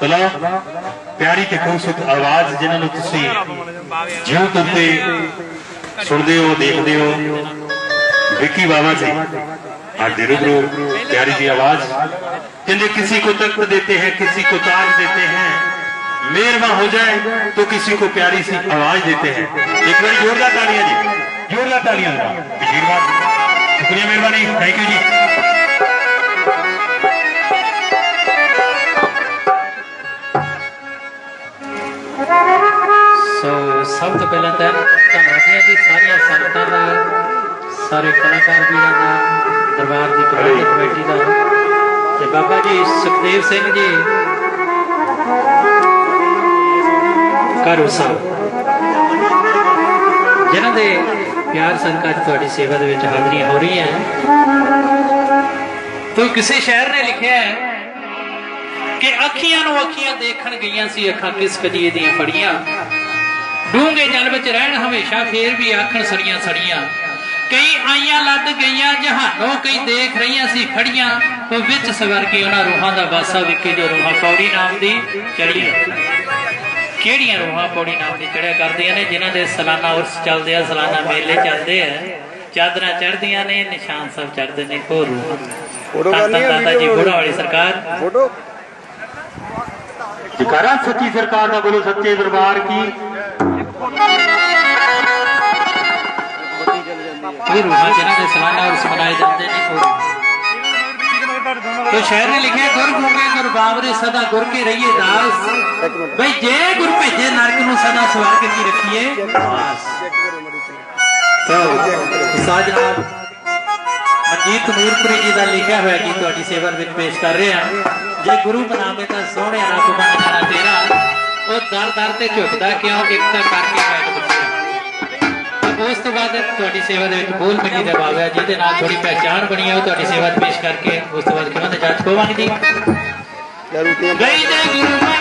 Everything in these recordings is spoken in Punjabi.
ਤਲਾ ਪਿਆਰੀ ਤੇ ਖੂਬਸੂਰਤ ਆਵਾਜ਼ ਜਿਨ੍ਹਾਂ ਨੂੰ ਤੁਸੀਂ YouTube ਤੇ ਸੁਣਦੇ ਹੋ ਦੇਖਦੇ ਹੋ ਵਿੱਕੀ ਬਾਬਾ ਜੀ आज रूबरू प्यारी जी आवाज कहते किसी को तख्त देते हैं किसी को ताज देते हैं मेहरबा हो जाए तो किसी को प्यारी सी आवाज देते हैं एक बार जोरदार तालियां जी जोरदार तालियां आशीर्वाद शुक्रिया मेहरबानी थैंक यू जी ਸਭ ਤੋਂ ਪਹਿਲਾਂ ਤਾਂ ਧੰਨਵਾਦ ਹੈ ਜੀ ਸਾਰੀਆਂ ਸੰਗਤਾਂ ਦਾ ਸਾਰੇ ਕਲਾਕਾਰ ਵੀਰਾਂ ਦਾ ਦਰਬਾਰ ਦੀ ਪ੍ਰਬੰਧਕ ਕਮੇਟੀ ਦਾ। ਤੇ ਬਾਬਾ ਜੀ ਸੁਖਦੇਵ ਸਿੰਘ ਜੀ ਕਾਰੂ ਸਾਹਿਬ। ਜਿਨ੍ਹਾਂ ਦੇ ਪਿਆਰ ਸਦਕਾ ਤੁਹਾਡੀ ਸੇਵਾ ਦੇ ਵਿੱਚ ਹਾਜ਼ਰੀਆਂ ਹੋ ਰਹੀਆਂ ਤੋ ਕਿਸੇ ਸ਼ਾਇਰ ਨੇ ਲਿਖਿਆ ਹੈ ਕਿ ਅੱਖੀਆਂ ਨੂੰ ਅੱਖੀਆਂ ਦੇਖਣ ਗਈਆਂ ਸੀ ਅੱਖਾਂ ਕਿਸ ਕਜੀਏ ਦੀਆਂ ਫੜੀਆਂ। ਡੂੰਗੇ ਜਲ ਵਿੱਚ ਰਹਿਣ ਹਮੇਸ਼ਾ ਫੇਰ ਵੀ ਆਖਣ ਸੜੀਆਂ ਸੜੀਆਂ। ਕਈ ਆਈਆਂ ਲੱਦ ਗਈਆਂ ਜਹਾਨੋਂ ਕਈ ਦੇਖ ਰਹੀਆਂ ਸੀ ਖੜੀਆਂ ਉਹ ਵਿੱਚ ਸਵਰ ਕੇ ਉਹਨਾਂ ਰੂਹਾਂ ਦਾ ਵਾਸਾ ਵਿਖੇ ਜੋ ਰੂਹਾਂ ਪੌੜੀ ਨਾਮ ਦੀ ਚੜੀਆਂ ਕਿਹੜੀਆਂ ਰੂਹਾਂ ਪੌੜੀ ਨਾਮ ਦੀ ਚੜਿਆ ਕਰਦੀਆਂ ਨੇ ਜਿਨ੍ਹਾਂ ਦੇ ਸਾਲਾਨਾ ਉਰਸ ਚੱਲਦੇ ਆ ਸਲਾਨਾ ਮੇਲੇ ਚੱਲਦੇ ਆ। ਚਾਦਰਾਂ ਚੜਦੀਆਂ ਨੇ ਨਿਸ਼ਾਨ ਸਭ ਚੜਦੇ ਨੇ ਉਹ ਰੂਹਾਂ। ਫੋਟੋ ਕਰਨੀ ਹੈ ਜੀ ਬੁੜਾ ਵਾਲੀ ਸਰਕਾਰ। ਫੋਟੋ। ਜਕਾਰਾ ਸੱਚੀ ਸਰਕਾਰ ਦਾ ਬੋਲੋ ਸੱਚੇ ਦਰਬਾਰ ਕੀ ਇਹ ਰੂਹਾਂ ਜਿਨ੍ਹਾਂ ਦੇ ਸਾਲਾਨਾ ਉਰਸ ਮਨਾਏ ਜਾਂਦੇ ਨੇ ਉਹ ਤੋ ਸ਼ਾਇਰ ਨੇ ਲਿਖਿਆ, ਗੁਰ ਗੂੰਗੇ ਗੁਰ ਬਾਵਰੇ ਸਦਾ ਗੁਰ ਕੇ ਰਹੀਏ ਦਾਸ। ਬਈ ਜੇ ਗੁਰ ਭੇਜੇ ਨਰਕ ਨੂੰ ਸਦਾ ਸਵਾਰ ਕੀ ਰੱਖੀਏ, ਬਾਸ। ਤੋ ਸਾਜਨਾਬ ਮਨਜੀਤ ਨੂਰਪੁਰੀ ਜੀ ਦਾ ਲਿਖਿਆ ਹੋਇਆ ਗੀਤ ਤੁਹਾਡੀ ਸੇਵਾ ਵਿੱਚ ਪੇਸ਼ ਕਰ ਰਹੇ ਹਾਂ। ਜੇ ਗੁਰੂ ਬਣਾਵੇ ਤਾਂ ਸੋਹਣੇ ਰੱਬ ਬਣ ਜਾਣਾ ਤੇਰਾ। ਉਹ ਦਰ ਦਰ ਤੇ ਝੁਕਦਾ ਕਿਉਂ? ਇੱਕ ਤਾਂ ਕਰਕੇ ਬੈਠ ਬਚਿਆ ਤੇ ਉਸ ਤੋਂ ਬਾਅਦ ਤੁਹਾਡੀ ਸੇਵਾ ਦੇ ਵਿੱਚ ਬੋਲ ਮਿਲੀ ਦਾ ਬਾਬਾ ਜਿਹਦੇ ਨਾਲ ਥੋੜੀ ਪਹਿਚਾਣ ਬਣੀ ਹੈ ਉਹ ਤੁਹਾਡੀ ਸੇਵਾ ਪੇਸ਼ ਕਰਕੇ ਉਸ ਤੋਂ ਬਾਅਦ ਕਿਵੇਂ ਤੇ ਜੱਜ ਕੋਵਾਂਗੇ ਜੀ ਗਈ ਜੇ ਗੁਰੂ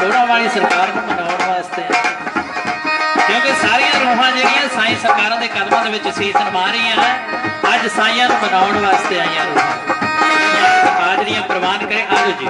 ਬੋੜਾ ਵਾਲੀ ਸਰਕਾਰ ਨੂੰ ਮਨਾਉਣ ਵਾਸਤੇ। ਕਿਉਂਕਿ ਸਾਰੀਆਂ ਰੂਹਾਂ ਜਿਹੜੀਆਂ ਸਾਈ ਸਰਕਾਰਾਂ ਦੇ ਕਦਮਾਂ ਦੇ ਵਿੱਚ ਸੀਸ ਨਮਾ ਰਹੀਆਂ ਹੈ ਅੱਜ ਸਾਈਆਂ ਨੂੰ ਮਨਾਉਣ ਵਾਸਤੇ ਆਈਆਂ ਰੂਹਾਂ। ਹਾਜ਼ਰੀਆਂ ਪ੍ਰਵਾਨ ਕਰੇ, ਆਜੋ ਜੀ।